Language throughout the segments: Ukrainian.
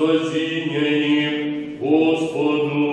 зацінені Господу.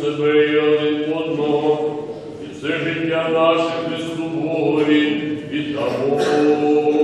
себе і один одного, і все життя наше Христу і віддамо.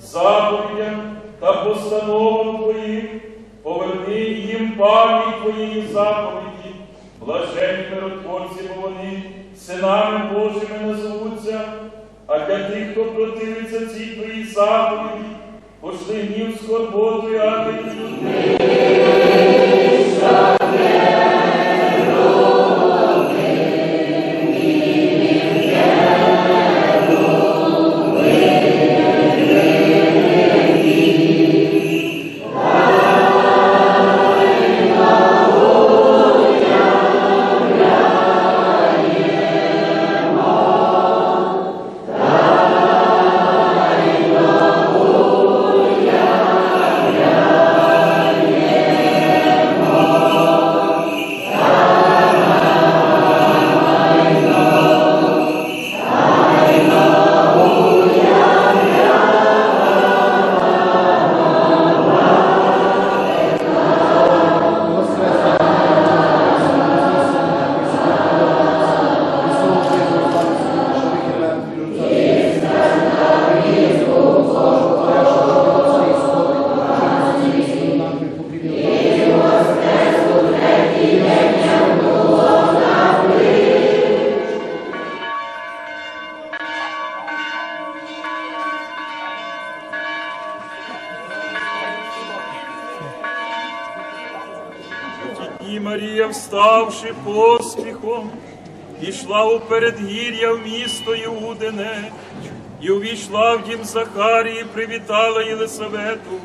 заповідям та постановам Твоїм, поверни їм пам'ять Твоєї заповіді, блаженні миротворці, бо вони синами Божими назовуться, а для тих, хто противиться цій твоїй заповіді, пошли гнів скорботу, а ти. ставши поспіхом, пішла у передгір'я в місто Іудине, і увійшла в дім Захарії, привітала Єлисавету.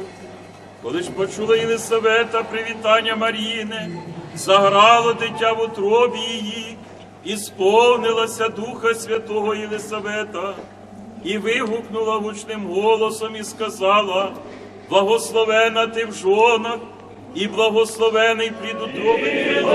Коли ж почула Єлисавета привітання Маріни, заграло дитя в утробі її, і сповнилася Духа Святого Єлисавета, і вигукнула гучним голосом і сказала: Благословена ти в жонах, і благословений плід утроби.